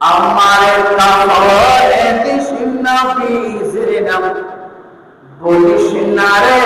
আমার বলিস না রে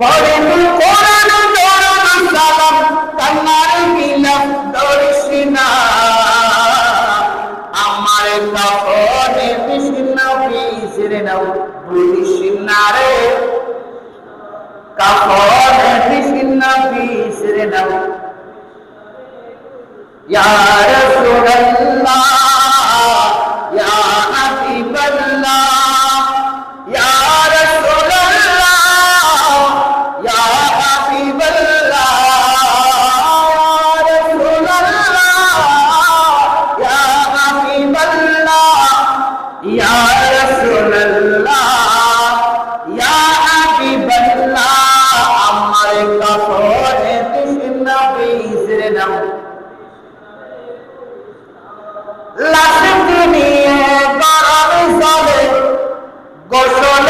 তু কোরআন দরুদ সালাম, কান্নার বিলাপ দর্শিনা আমার কাপড়ে বিষ্ণু বিসরে নাও বলিস না রে। কাপড়ে বিষ্ণু বিসরে নাও ইয়া বিসরে নাও লাশ নিয়ে গরম জলে গোস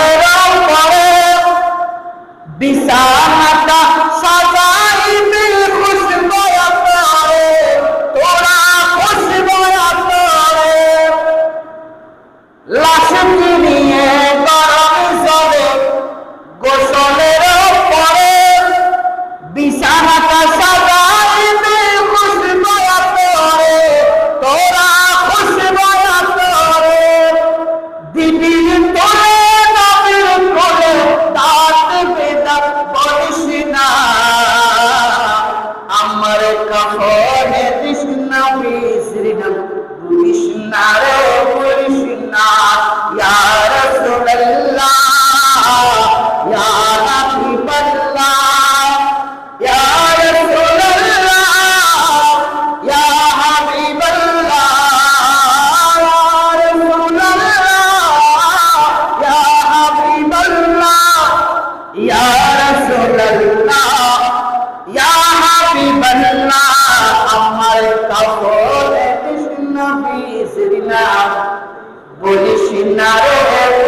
বলিস না বলিস না রে।